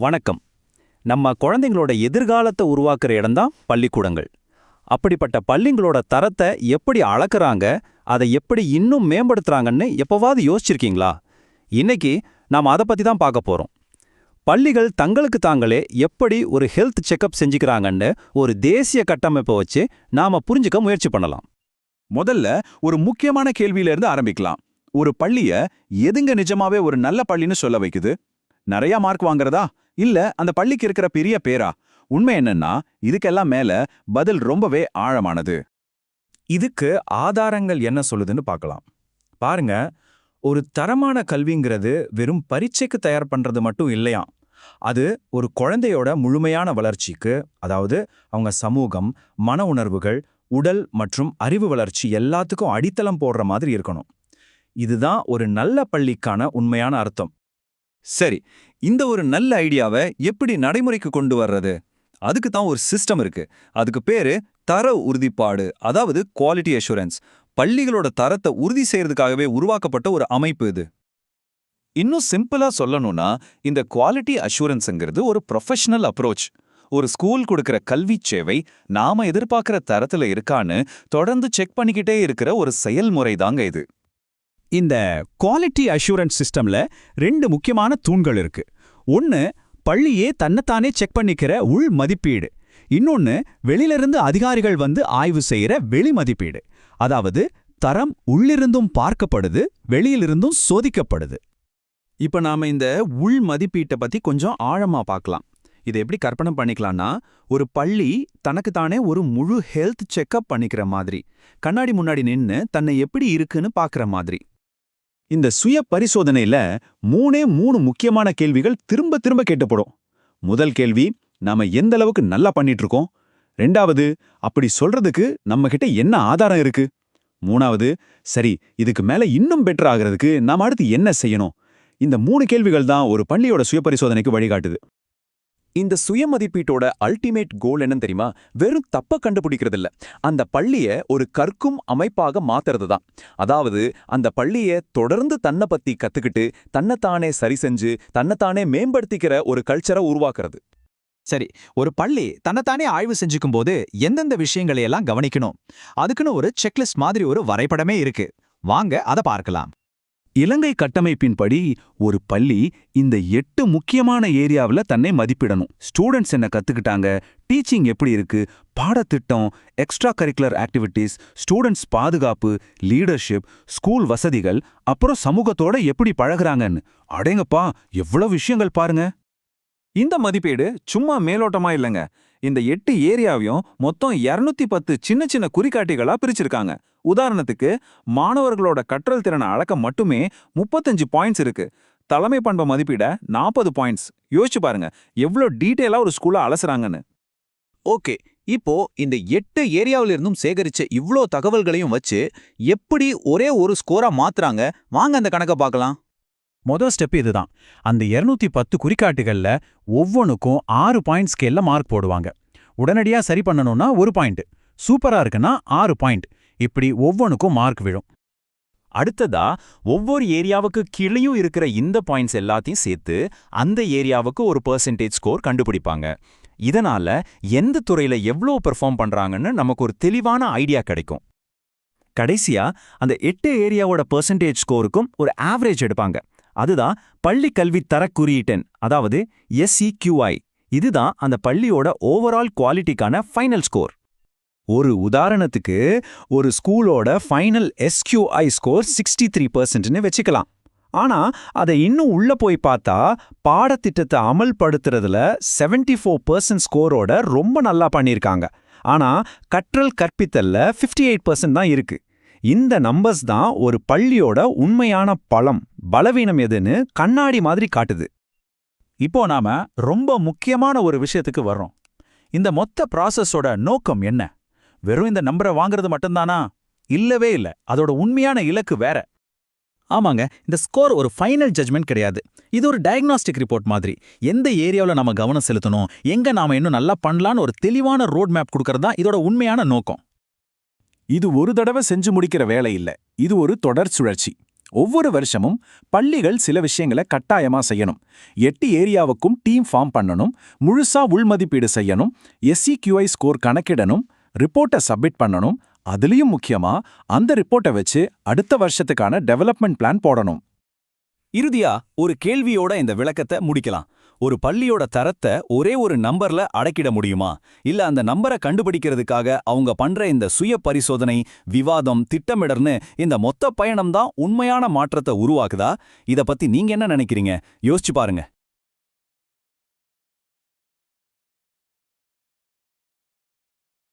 வணக்கம். நம்ம குழந்தைங்களோட எதிர்காலத்தை உருவாக்குற இடம்தான் பள்ளிக்கூடங்கள். அப்படிப்பட்ட பள்ளிங்களோட தரத்தை எப்படி அளக்குறாங்க அதை எப்படி இன்னும் மேம்படுத்துறாங்கன்னு எப்போவாது யோசிச்சிருக்கீங்களா? இன்னைக்கு நாம் அதை பத்தி தான் பார்க்க போறோம். பள்ளிகள் தங்களுக்கு தாங்களே எப்படி ஒரு ஹெல்த் செக்கப் செஞ்சுக்கிறாங்கன்னு ஒரு தேசிய கட்டமைப்பை வச்சு நாம புரிஞ்சுக்க முயற்சி பண்ணலாம். முதல்ல ஒரு முக்கியமான கேள்வியில இருந்து ஆரம்பிக்கலாம். ஒரு பள்ளிய எதுங்க நிஜமாவே ஒரு நல்ல பள்ளின்னு சொல்ல வைக்குது? நிறையா மார்க் வாங்குறதா? இல்ல அந்த பள்ளிக்கு இருக்கிற பெரிய பேரா? உண்மை என்னன்னா இதுக்கெல்லாம் மேல பதில் ரொம்பவே ஆழமானது. இதுக்கு ஆதாரங்கள் என்ன சொல்லுதுன்னு பார்க்கலாம். பாருங்க ஒரு தரமான கல்விங்கிறது வெறும் பரீட்சைக்கு தயார் பண்றது மட்டும் இல்லையாம். அது ஒரு குழந்தையோட முழுமையான வளர்ச்சிக்கு அதாவது அவங்க சமூகம் மன உணர்வுகள் உடல் மற்றும் அறிவு வளர்ச்சி எல்லாத்துக்கும் அடித்தளம் போடுற மாதிரி இருக்கணும். இதுதான் ஒரு நல்ல பள்ளிக்கான உண்மையான அர்த்தம். சரி இந்த ஒரு நல்ல ஐடியாவை எப்படி நடைமுறைக்கு கொண்டு வர்றது? அதுக்கு தான் ஒரு சிஸ்டம் இருக்கு. அதுக்கு பேரு தர உறுதிப்பாடு அதாவது குவாலிட்டி அஷூரன்ஸ் பள்ளிகளோட தரத்தை உறுதி செய்யறதுக்காகவே உருவாக்கப்பட்ட ஒரு அமைப்பு இது. இன்னும் சிம்பிளா சொல்லணும்னா இந்த குவாலிட்டி அஷூரன்ஸ்ங்கிறது ஒரு ப்ரொஃபஷனல் அப்ரோச் ஒரு ஸ்கூல் கொடுக்கிற கல்வி சேவை நாம எதிர்பார்க்கிற தரத்துல இருக்கான்னு தொடர்ந்து செக் பண்ணிக்கிட்டே இருக்கிற ஒரு செயல்முறை தாங்க இது. இந்த குவாலிட்டி அஷூரன்ஸ் சிஸ்டம்ல ரெண்டு முக்கியமான தூண்கள் இருக்கு. ஒன்னு பள்ளியே தன்னைத்தானே செக் பண்ணிக்கிற உள் மதிப்பீடு. இன்னொன்னு வெளியிலிருந்து அதிகாரிகள் வந்து ஆய்வு செய்யற வெளி மதிப்பீடு. அதாவது தரம் உள்ளிருந்தும் பார்க்கப்படுது வெளியிலிருந்தும் சோதிக்கப்படுது. இப்ப நாம இந்த உள் மதிப்பீட்டை பத்தி கொஞ்சம் ஆழமா பார்க்கலாம். இதை எப்படி கற்பனை பண்ணிக்கலாம்னா ஒரு பள்ளி தனக்கு தானே ஒரு முழு ஹெல்த் செக்கப் பண்ணிக்கிற மாதிரி. கண்ணாடி முன்னாடி நின்னு தன்னை எப்படி இருக்குன்னு பார்க்குற மாதிரி. இந்த சுய பரிசோதனையில மூணே மூணு முக்கியமான கேள்விகள் திரும்ப திரும்ப கேட்டப்படும் முதல் கேள்வி நாம எந்த அளவுக்கு நல்லா பண்ணிட்டு இருக்கோம் ரெண்டாவது அப்படி சொல்றதுக்கு நம்ம கிட்ட என்ன ஆதாரம் இருக்கு? மூணாவது சரி இதுக்கு மேல இன்னும் பெட்டர் ஆகிறதுக்கு நாம அடுத்து என்ன செய்யணும்? இந்த மூணு கேள்விகள் தான் ஒரு பள்ளியோட சுய பரிசோதனைக்கு வழிகாட்டுது. இந்த சுய மதிப்பீட்டோட அல்டிமேட் கோல் என்னன்னு தெரியுமா? வெறும் தப்ப கண்டுபிடிக்கிறது இல்ல அந்த பள்ளிய ஒரு கற்கும் அமைப்பாக மாத்துறது தான் அதாவது அந்த பள்ளிய தொடர்ந்து தன்னை பத்தி கத்துக்கிட்டு தன்னைத்தானே சரி செஞ்சு தன்னைத்தானே மேம்படுத்திக்கிற ஒரு கல்ச்சரை உருவாக்குறது. சரி ஒரு பள்ளி தன்னைத்தானே ஆய்வு செஞ்சுக்கும் போது எந்தெந்த விஷயங்களையெல்லாம் கவனிக்கணும்? அதுக்குன்னு ஒரு செக்லிஸ்ட் மாதிரி ஒரு வரைபடமே இருக்கு. வாங்க அதை பார்க்கலாம். இலங்கை கட்டமைப்பின்படி ஒரு பள்ளி இந்த எட்டு முக்கியமான ஏரியாவுல தன்னை மதிப்பிடணும். ஸ்டூடெண்ட்ஸ் என்ன கத்துக்கிட்டாங்க? டீச்சிங் எப்படி இருக்கு? பாடத்திட்டம் எக்ஸ்ட்ரா கரிக்குலர் ஆக்டிவிட்டீஸ் ஸ்டூடெண்ட்ஸ் பாதுகாப்பு லீடர்ஷிப் ஸ்கூல் வசதிகள் அப்புறம் சமூகத்தோட எப்படி பழகுறாங்கன்னு. அடேங்கப்பா எவ்வளோ விஷயங்கள் பாருங்க. இந்த மதிப்பீடு சும்மா மேலோட்டமா இல்லைங்க. இந்த எட்டு ஏரியாவையும் மொத்தம் 210 பத்து சின்ன சின்ன குறிகாட்டிகளா பிரிச்சிருக்காங்க. உதாரணத்துக்கு மாணவர்களோட கற்றல் திறனை அளக்க மட்டுமே முப்பத்தஞ்சு பாயிண்ட்ஸ் இருக்கு. தலைமை பண்பை மதிப்பீட நாற்பது பாயிண்ட்ஸ் யோசிச்சு பாருங்க எவ்வளோ டீட்டெயிலா ஒரு ஸ்கூலை அலசுறாங்கன்னு. ஓகே இப்போ இந்த எட்டு ஏரியாவிலிருந்தும் சேகரிச்ச இவ்ளோ தகவல்களையும் வச்சு எப்படி ஒரே ஒரு ஸ்கோரா மாத்துறாங்க? வாங்க அந்த கணக்க பார்க்கலாம். மொதல் ஸ்டெப் இதுதான். அந்த 210 பத்து குறிக்காட்டுகளில் ஒவ்வொன்றுக்கும் ஆறு பாயிண்ட் ஸ்கேல்ல மார்க் போடுவாங்க. உடனடியா சரி பண்ணணும்னா ஒரு பாயிண்ட் சூப்பரா இருக்குன்னா ஆறு பாயிண்ட் இப்படி ஒவ்வொன்றுக்கும் மார்க் விழும். அடுத்ததா ஒவ்வொரு ஏரியாவுக்கு கீழேயும் இருக்கிற இந்த பாயிண்ட்ஸ் எல்லாத்தையும் சேர்த்து அந்த ஏரியாவுக்கு ஒரு பெர்சன்டேஜ் ஸ்கோர் கண்டுபிடிப்பாங்க. இதனால எந்த துறையில எவ்வளோ பெர்ஃபார்ம் பண்றாங்கன்னு நமக்கு ஒரு தெளிவான ஐடியா கிடைக்கும். கடைசியா அந்த எட்டு ஏரியாவோட பெர்சன்டேஜ் ஸ்கோருக்கும் ஒரு ஆவரேஜ் எடுப்பாங்க. அதுதான் பள்ளி கல்வி தர குறியீட்டெண் அதாவது எஸ்இக்யூஐ இதுதான் அந்த பள்ளியோட ஓவரால் குவாலிட்டிக்கான ஃபைனல் ஸ்கோர் ஒரு உதாரணத்துக்கு ஒரு ஸ்கூலோட final S Q I score sixty three பர்சன்ட்னு வச்சுக்கலாம். ஆனா அதை இன்னும் உள்ள போய் பார்த்தா பாடத்திட்டத்தை அமல்படுத்துறதுல 74% ஃபோர் பர்சன்ட் ஸ்கோரோட ரொம்ப நல்லா பண்ணியிருக்காங்க. ஆனா கற்றல் கற்பித்தல்ல ஃபிஃப்டி எயிட் பர்சன்ட் தான் இருக்கு. இந்த நம்பர்ஸ் தான் ஒரு பள்ளியோட உண்மையான பலம் பலவீனம் எதுன்னு கண்ணாடி மாதிரி காட்டுது. இப்போ நாம ரொம்ப முக்கியமான ஒரு விஷயத்துக்கு வர்றோம். இந்த மொத்த ப்ராசஸோட நோக்கம் என்ன? வெறும் இந்த நம்பரை வாங்குறது மட்டும்தானா? இல்லவே இல்ல. அதோட உண்மையான இலக்கு வேற. ஆமாங்க இந்த ஸ்கோர் ஒரு ஃபைனல் ஜட்மெண்ட் கிடையாது. இது ஒரு டயக்னாஸ்டிக் ரிப்போர்ட் மாதிரி. எந்த ஏரியாவில் நம்ம கவனம் செலுத்தணும்? எங்க நாம இன்னும் நல்லா பண்ணலான்னு ஒரு தெளிவான ரோட் மேப் கொடுக்கறது தான் இதோட உண்மையான நோக்கம். இது ஒரு தடவை செஞ்சு முடிக்கிற வேலை இல்ல. இது ஒரு தொடர் சுழற்சி. ஒவ்வொரு வருஷமும் பள்ளிகள் சில விஷயங்களை கட்டாயமா செய்யணும். எட்டு ஏரியாவுக்கும் டீம் ஃபார்ம் பண்ணணும். முழுசா உள்மதிப்பீடு செய்யணும். எஸ்சிக்யூஐ ஸ்கோர் கணக்கிடணும். ரிப்போர்ட்டை சப்மிட் பண்ணணும். அதுலயும் முக்கியமா அந்த ரிப்போர்ட்டை வச்சு அடுத்த வருஷத்துக்கான டெவலப்மெண்ட் பிளான் போடணும். இறுதியா ஒரு கேள்வியோட இந்த விளக்கத்தை முடிக்கலாம். ஒரு பள்ளியோட தரத்தை ஒரே ஒரு நம்பர்ல அடக்கிட முடியுமா? இல்ல அந்த நம்பரை கண்டுபிடிக்கிறதுக்காக அவங்க பண்ற இந்த சுய பரிசோதனை விவாதம் திட்டமிடர்னு இந்த மொத்த பயணம் தான் உண்மையான மாற்றத்தை உருவாக்குதா? இத பத்தி நீங்க என்ன நினைக்கிறீங்க? யோசிச்சு பாருங்க.